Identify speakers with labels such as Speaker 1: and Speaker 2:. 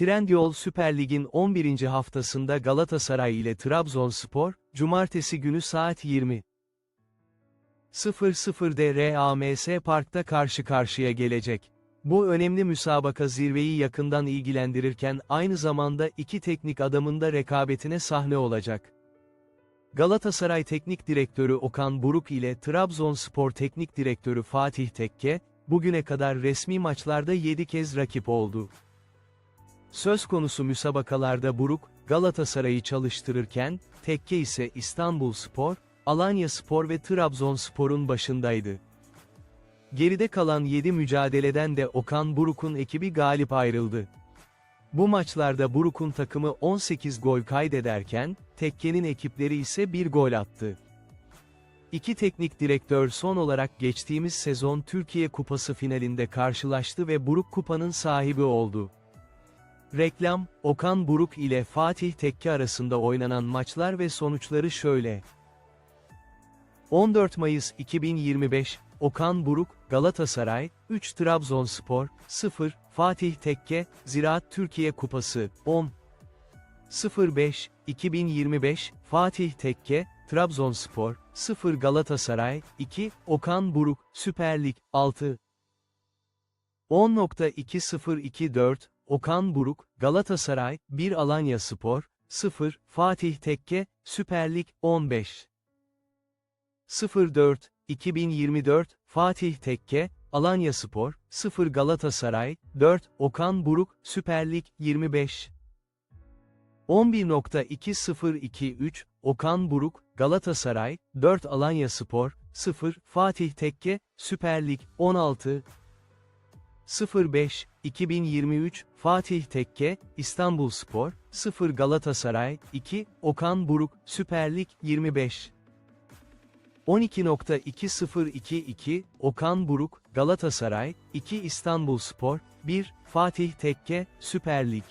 Speaker 1: Trendyol Süper Lig'in 11. haftasında Galatasaray ile Trabzonspor, Cumartesi günü saat 20. 00'de RAMS Park'ta karşı karşıya gelecek. Bu önemli müsabaka zirveyi yakından ilgilendirirken aynı zamanda iki teknik adamın da rekabetine sahne olacak. Galatasaray Teknik Direktörü Okan Buruk ile Trabzonspor Teknik Direktörü Fatih Tekke, bugüne kadar resmi maçlarda 7 kez rakip oldu. Söz konusu müsabakalarda Buruk, Galatasaray'ı çalıştırırken, Tekke ise İstanbul Spor, Alanya Spor ve Trabzonspor'un başındaydı. Geride kalan 7 mücadeleden de Okan Buruk'un ekibi galip ayrıldı. Bu maçlarda Buruk'un takımı 18 gol kaydederken, Tekke'nin ekipleri ise 1 gol attı. İki teknik direktör son olarak geçtiğimiz sezon Türkiye Kupası finalinde karşılaştı ve Buruk kupanın sahibi oldu. Reklam, Okan Buruk ile Fatih Tekke arasında oynanan maçlar ve sonuçları şöyle. 14 Mayıs 2025, Okan Buruk, Galatasaray, 3 Trabzonspor, 0, Fatih Tekke, Ziraat Türkiye Kupası, 10. 05, 2025, Fatih Tekke, Trabzonspor, 0 Galatasaray, 2, Okan Buruk, Süper Lig, 6. 10.2024, Okan Buruk, Galatasaray, 1 Alanya Spor, 0, Fatih Tekke, Süper Lig, 15. 04, 2024, Fatih Tekke, Alanya Spor, 0 Galatasaray, 4, Okan Buruk, Süper Lig, 25. 11.2023, Okan Buruk, Galatasaray, 4 Alanya Spor, 0, Fatih Tekke, Süper Lig, 16. 05, 2023, Fatih Tekke, İstanbul Spor, 0 Galatasaray, 2, Okan Buruk, Süper Lig, 25. 12.2022, Okan Buruk, Galatasaray, 2 İstanbul Spor, 1, Fatih Tekke, Süper Lig.